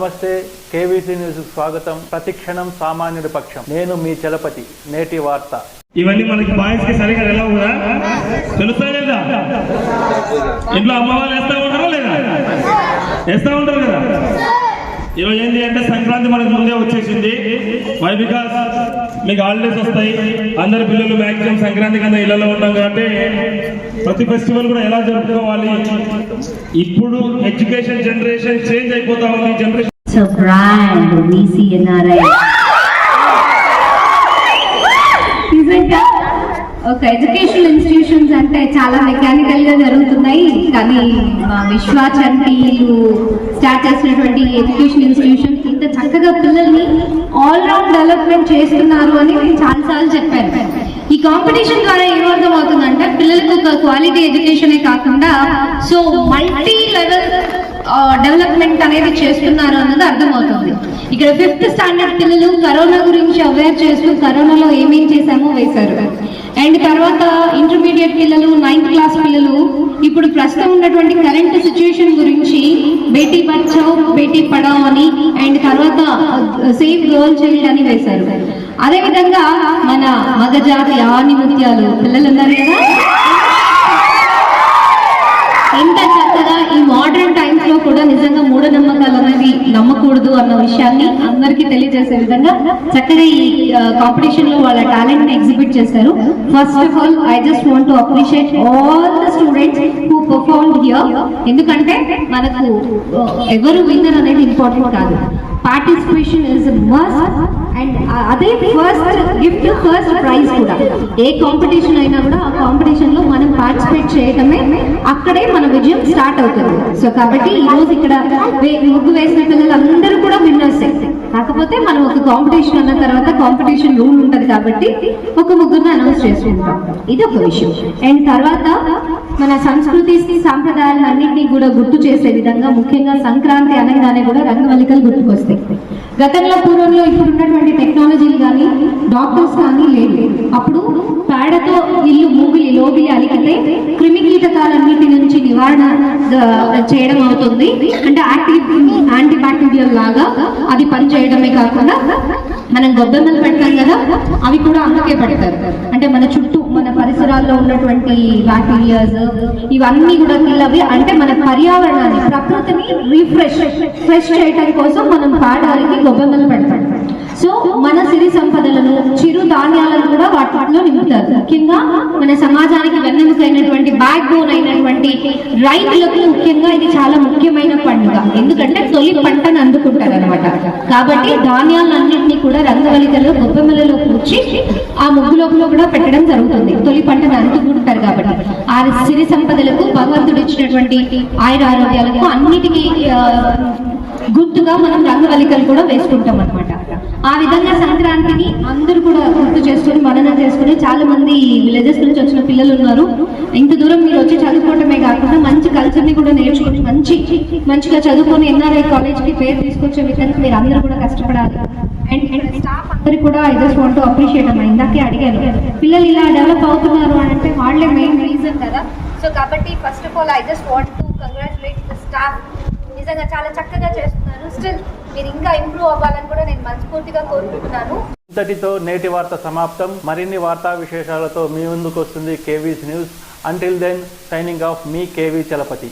నమస్తే KVC news స్వాగతం. ప్రతిక్షణం సామాన్యుడి పక్షం. నేను మీ చలపతి నేటి వార్త. ఇవన్నీ మనకి బాయ్స్కి సరిగా ఎలా ఉందా తెలుస్తా లేదా? ఇంట్లో అమ్మ వాళ్ళు వేస్తా ఉంటారా లేదా? వేస్తా ఉంటారు కదా? ఈరోజు ఏంటి అంటే సంక్రాంతి మనకి ముందే వచ్చేసింది. వై బికాస్ మీకు హాలిడేస్ వస్తాయి. అందరి పిల్లలు మ్యాక్సిమం సంక్రాంతి కన్నా ఇళ్ళలో ఉంటాం కాబట్టి ప్రతి ఫెస్టివల్ కూడా ఎలా జరుపుకోవాలి? ఇప్పుడు ఎడ్యుకేషన్ జనరేషన్ చేంజ్ అయిపోతా ఉంది. Generation A brand, VCNRI. ఒక ఎడ్యుకేషనల్ ఇన్స్టిట్యూషన్స్ అంటే చాలా మెకానికల్గా జరుగుతున్నాయి కానీ మా విశ్వాచంటీలు స్టార్ట్ చేసినటువంటి ఎడ్యుకేషన్ ఇన్స్టిట్యూషన్స్ ఇంత చక్కగా పిల్లల్ని ఆల్ రౌండ్ డెవలప్మెంట్ చేస్తున్నారు అని నేను చాలాసార్లు చెప్పాను. ఈ కాంపిటీషన్ ద్వారా ఏమర్థం అవుతుందంటే పిల్లలకు ఒక క్వాలిటీ ఎడ్యుకేషనే కాకుండా సో మల్టీ లెవెల్ డెవలప్మెంట్ అనేది చేస్తున్నారు అన్నది అర్థమవుతుంది. ఇక్కడ ఫిఫ్త్ స్టాండర్డ్ పిల్లలు కరోనా గురించి అవేర్ చేస్తూ కరోనాలో ఏమేం చేశామో వేశారు. అండ్ తర్వాత ఇంటర్మీడియట్ పిల్లలు నైన్త్ క్లాస్ పిల్లలు ఇప్పుడు ప్రస్తుతం ఉన్నటువంటి కరెంట్ సిచ్యుయేషన్ గురించి బేటీ బచావ్ బేటీ పడావ్ అని అండ్ తర్వాత సేఫ్ గర్ల్ చైల్డ్ అని వేశారు. అదేవిధంగా మన మగజాతి ఆని ముత్యాలు పిల్లలు ఉన్నారు కదా? ఎంత చక్కగా ఈ మోడర్న్ టైమ్స్ కూడా నిజంగా మూఢనమ్మకాలు అనేది నమ్మకూడదు అన్న విషయాన్ని అందరికీ తెలియజేసే విధంగా చక్కగా ఈ కాంపిటీషన్లో వాళ్ళ టాలెంట్ని ఎగ్జిబిట్ చేశారు. First of all I just want to appreciate all the students who perform here ఎందుకంటే మనకు ఎవరు విన్నర్ అనేది ఇంపార్టెంట్ కాదు. పార్టిసిపేషన్ ఇస్ మస్ట్ అండ్ అదే ఫస్ట్ గిఫ్ట్ ఫస్ట్ ప్రైజ్ కూడా. ఏ కాంపిటీషన్ అయినా కూడా ఆ కాంపిటీషన్లో మనం అక్కడే మన విజయం స్టార్ట్ అవుతుంది. సో కాబట్టి ఈ రోజు ఇక్కడ ముగ్గు వేసిన పిల్లలందరూ కూడా విన్నర్స్. కాకపోతే మనం ఒక కాంపిటీషన్ అన్న తర్వాత కాంపిటీషన్ రూల్ ఉంటది కాబట్టి ఒక ముగ్గురుని అనౌన్స్ చేసుకుంటాం. ఇది ఒక విషయం. అండ్ తర్వాత మన సంస్కృతి సాంప్రదాయాలను అన్నింటినీ కూడా గుర్తు చేసే విధంగా ముఖ్యంగా సంక్రాంతి అనగానే కూడా రంగవల్లికలు గుర్తుకొస్తాయి. గతంలో పూర్వంలో ఇప్పుడు ఉన్నటువంటి డాక్టర్స్ కానీ లేదు అప్పుడు పేడతో ఇల్లు మూగిలి లోగిలి అలిగితే క్రిమి కీటకాలన్నిటి నుంచి నివారణ చేయడం అవుతుంది. అంటే యాక్టివ్ యాంటీబ్యాక్టీరియల్ లాగా అది పని చేయడమే కాకుండా మనం గొబ్బెమ్మలు పెడతాం కదా అవి కూడా అందుకే పెడతారు. అంటే మన చుట్టూ మన పరిసరాల్లో ఉన్నటువంటి బ్యాక్టీరియాస్ ఇవన్నీ కూడా తిల్లవి అంటే మన పర్యావరణాన్ని ప్రకృతిని రీఫ్రెష్ ఫ్రెష్ చేయడం కోసం మనం పాడడానికి గొబ్బెమ్మలు పెడతాం. సో మన సిరి సంపదలను చిరు ధాన్యాలను కూడా వాటిలో నింపుతారు. ముఖ్యంగా మన సమాజానికి వెన్నెముకైనటువంటి బ్యాక్ బోన్ అయినటువంటి రైతులకు ముఖ్యంగా ఇది చాలా ముఖ్యమైన పండుగ. ఎందుకంటే తొలి పంటను అందుకుంటారు అనమాట కాబట్టి ధాన్యాలన్నింటినీ కూడా రంగవలికలో గొప్పమలలో కూర్చి ఆ ముగ్గులోపల కూడా పెట్టడం జరుగుతుంది. తొలి పంటను అందుకుంటారు కాబట్టి. ఆ సిరి సంపదలకు భగవంతుడు ఇచ్చినటువంటి ఆయుర ఆరోగ్యాలకు అన్నిటికీ గుర్తుగా మనం రంగవల్లికలు కూడా వేసుకుంటాం అనమాట ఆ విధంగా సంక్రాంతిని అందరూ కూడా గుర్తు చేసుకుని మననం చేసుకుని చాలా మంది విలేజెస్ నుంచి వచ్చిన పిల్లలు ఉన్నారు. ఇంత దూరం మీరు వచ్చి చదువుకోవటమే కాకుండా మంచి కల్చర్ని కూడా నేర్చుకుని మంచి మంచిగా చదువుకొని ఎన్ఆర్ఐ కాలేజ్కి పేరు తీసుకొచ్చే విధంగా మీరు అందరూ కూడా కష్టపడాలి. అండ్ స్టాఫ్ అందరికి కూడా ఐ జస్ట్ వాంట్ అప్రిషియేట్ అమ్మా. ఇందాకే అడిగాను పిల్లలు ఇలా డెవలప్ అవుతున్నారు అని అంటే వాళ్ళే మెయిన్ రీజన్ కదా. సో కాబట్టి first of all I just want to congratulate the staff నిజంగా చాలా చక్కగా చేస్తున్నారు. స్టిల్ మీరు ఇంకా ఇంప్రూవ్ అవ్వాలని కూడా నేను మనస్ఫూర్తిగా కోరుకుంటున్నాను. ఇంతటితో నేటి వార్త సమాప్తం. మరిన్ని వార్తా విశేషాలతో మీ ముందుకు వస్తుంది KVS news. Until then signing off మీ కేవీ చలపతి.